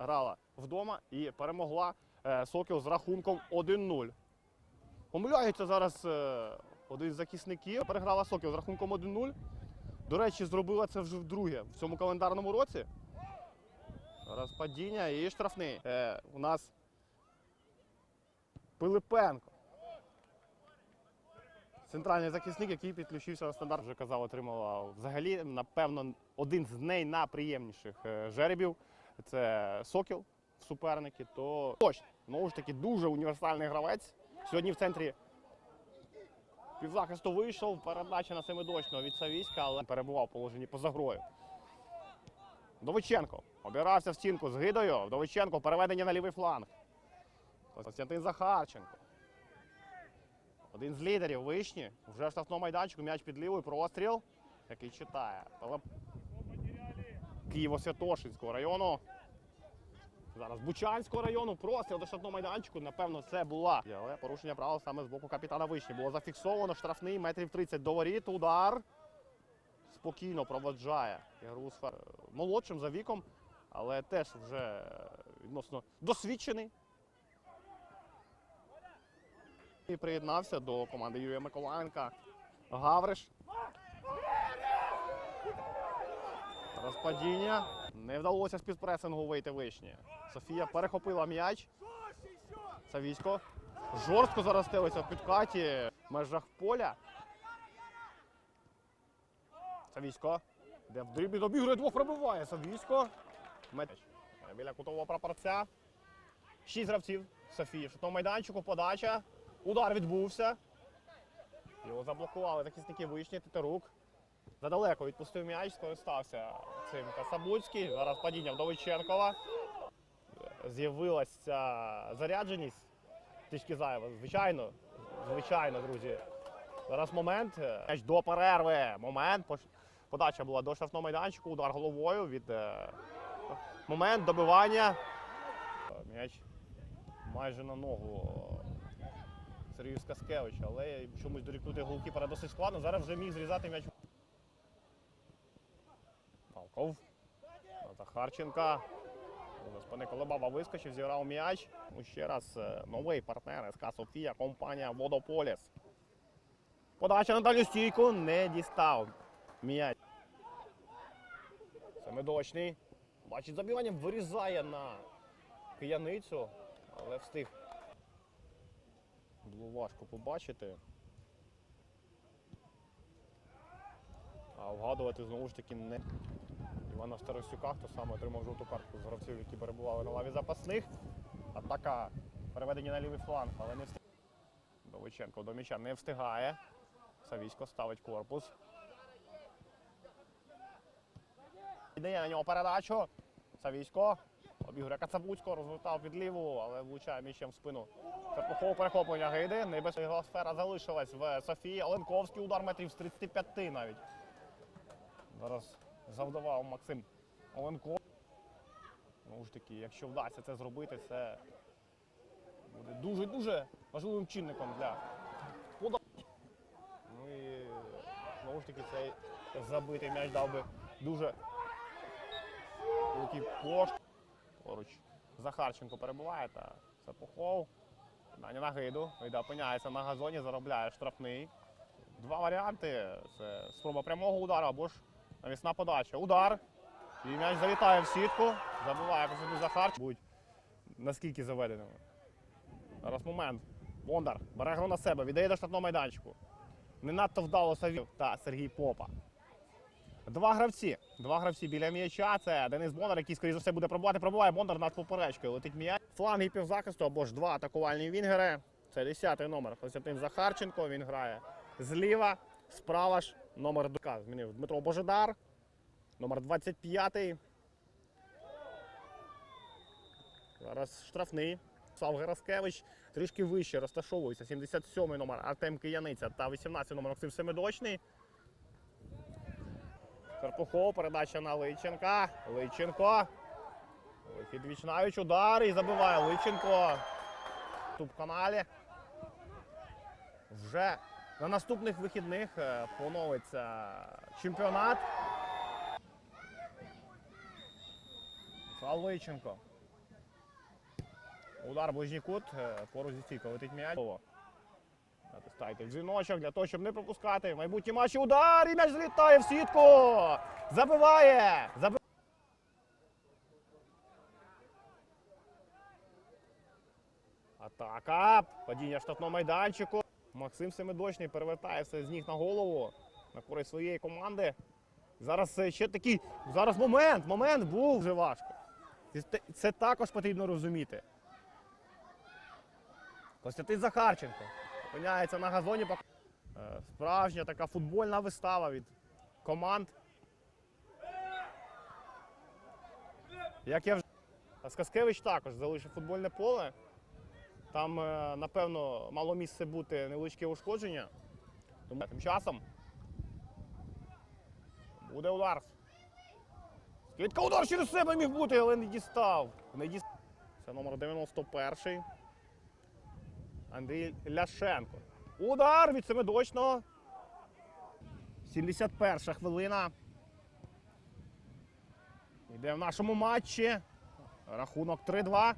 грала вдома і перемогла е, Сокіл з рахунком 1-0. Помиляється зараз е, один з захисників. Переграла Сокіл з рахунком 1-0. До речі, зробила це вже вдруге в цьому календарному році. Зараз падіння і штрафний. Е, у нас Пилипенко. Центральний захисник, який підключився на стандарт, вже казав, отримала взагалі, напевно, один з найнаприємніших е, жеребів. Це Сокіл суперники. То точно, знову ж таки, дуже універсальний гравець. Сьогодні в центрі півзахисту вийшов, передача на семидочного від Савіська, але перебував в положенні поза грою. Довиченко обирався в стінку з гидою. Довиченко переведення на лівий фланг. Костянтин Захарченко. Один з лідерів вишні. Вже в штрафному майданчику м'яч під лівою. Простріл, який читає. Києво-Святошинського району. Зараз Бучанського району. Простріл до штрафного майданчику. Напевно, це була. Але порушення правил саме з боку капітана вишні. Було зафіксовано штрафний метрів 30 до воріт. Удар. Спокійно проводжає ігру сфер- молодшим за віком, але теж вже відносно досвідчений. І приєднався до команди Юрія Миколаєнка. Гавриш. Розпадіння. Не вдалося з підпресингу вийти вишні. Софія перехопила м'яч. Савісько. Жорстко зараз стелиться в підкаті в межах поля. Савісько. Де в дрібі добігує двох пробиває. Савісько. Меч. Біля кутового прапорця. Шість гравців. Софії в майданчику. Подача. Удар відбувся. Його заблокували захисники вишні. Тетерук. Задалеко відпустив м'яч, скористався цим Касабуцький. Зараз падіння Вдовиченкова. З'явилася зарядженість. Трішки зайва. Звичайно, звичайно, друзі. Зараз момент. М'яч до перерви. Момент. Подача була до штрафного майданчику. Удар головою від е, момент добивання. М'яч майже на ногу Сергію Скаскевича, але чомусь дорікнути голкіпера досить складно. Зараз вже міг зрізати м'яч. Палков. На Захарченка. З пане Колебаба вискочив, зіграв м'яч. Ну, Ще раз е, новий партнер СК Софія, компанія Водополіс. Подача на дальню стійку не дістав. М'яч. Семидочний. Бачить, забиванням вирізає на кияницю, але встиг. Було важко побачити. А вгадувати знову ж таки не Івана Старосюка, хто саме отримав жовту картку з гравців, які перебували на лаві запасних. Атака переведення на лівий фланг, але не встигає. Довиченко до м'яча не встигає. Савісько ставить корпус. Віддає на нього передачу. Савісько. Обігрує Кацабуцького, розвертав під ліву, але влучає м'ячем в спину. Карпухов перехоплення гиди. Небезпечна сфера залишилась в Софії. Оленковський удар метрів з 35 навіть. Зараз завдавав Максим Оленков. Знову ж таки, якщо вдасться це зробити, це буде дуже-дуже важливим чинником для подачі. Ну і знову ж таки цей забитий м'яч дав би дуже великий кошт. Поруч Захарченко перебуває та Сапухов. Даня на гиду. Гайда опиняється на газоні, заробляє штрафний. Два варіанти. Це спроба прямого удару або ж навісна подача. Удар. І м'яч залітає в сітку. Забуває Костянтин Захарченко. Будуть наскільки заведеними. Зараз момент. Бондар бере гру на себе, віддає до штрафного майданчику. Не надто вдало Савів та Сергій Попа. Два гравці. Два гравці біля м'яча. Це Денис Бондар, який, скоріш за все, буде пробувати. Пробуває Бондар над поперечкою. Летить м'яч. Фланги півзахисту або ж два атакувальні вінгери. Це 10-й номер. Костянтин Захарченко. Він грає зліва. Справа ж номер 2. Змінив Дмитро Божидар. Номер 25. Зараз штрафний. Сав Гераскевич трішки вище розташовується. 77-й номер Артем Кияниця та 18-й номер Максим Семидочний. Карпухов, передача на Личенка. Личенко. Вихід Вічнавич, удар і забиває Личенко. Туб каналі. Вже на наступних вихідних е, поновиться чемпіонат. Слава Удар ближній кут. е, Поруч зі стійкою летить м'яч. Натискайте дзвіночок для того, щоб не пропускати. В майбутній матчі удар і м'яч злітає в сітку. Забиває. Заби... Атака. Падіння штатного майданчику. Максим Семидочний перевертає все з ніг на голову на користь своєї команди. Зараз ще такий. Зараз момент. Момент був вже важко. Це, також потрібно розуміти. Костянтин Захарченко опиняється на газоні. Е, Справжня така футбольна вистава від команд. Як я вже. А Скаскевич також залишив футбольне поле. Там, е, напевно, мало місце бути невеличке ушкодження. Тому тим часом буде удар. Скидка удар через себе міг бути, але не дістав. Не діс... Це номер 91. Андрій Ляшенко. Удар від семидочного. 71 хвилина. Йде в нашому матчі. Рахунок 3-2.